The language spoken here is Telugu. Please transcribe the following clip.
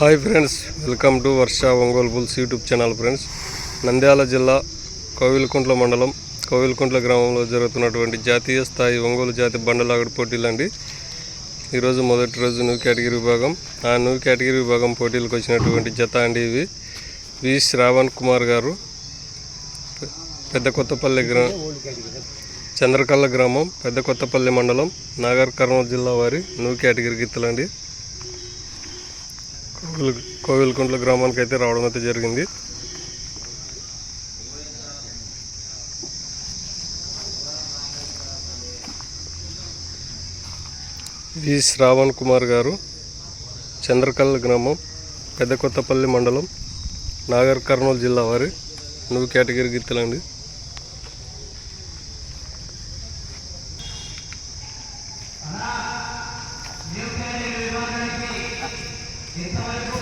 Hi friends welcome to Varsha Ongole bulls YouTube channel friends. Nandyal జిల్లా కోవిలకుంట్ల మండలం కోవిలకుంట్ల గ్రామంలో జరుగుతున్నటువంటి జాతీయ స్థాయి ఒంగోలు జాతి బండలాగడి పోటీలు అండి. ఈరోజు మొదటి రోజు న్యూ కేటగిరీ విభాగం. ఆ న్యూ కేటగిరీ విభాగం పోటీలకు వచ్చినటువంటి జత అండి ఇవి. వి శ్రావణ్ కుమార్ గారు పెద్ద కొత్తపల్లి గ్రా చంద్రకల్ల గ్రామం పెద్ద కొత్తపల్లి మండలం నాగర్ కర్నూలు జిల్లా వారి న్యూ కేటగిరీ గిత్తలండి. కోవిల్కుంట్ల గ్రామానికి అయితే రావడం అయితే జరిగింది. వి శ్రావణ్ కుమార్ గారు చంద్రకల్ గ్రామం పెద్ద కొత్తపల్లి మండలం నాగర్ కర్నూలు జిల్లా వారి నువ్వు కేటగిరీ గిత్తలండి. ఇంతవరకు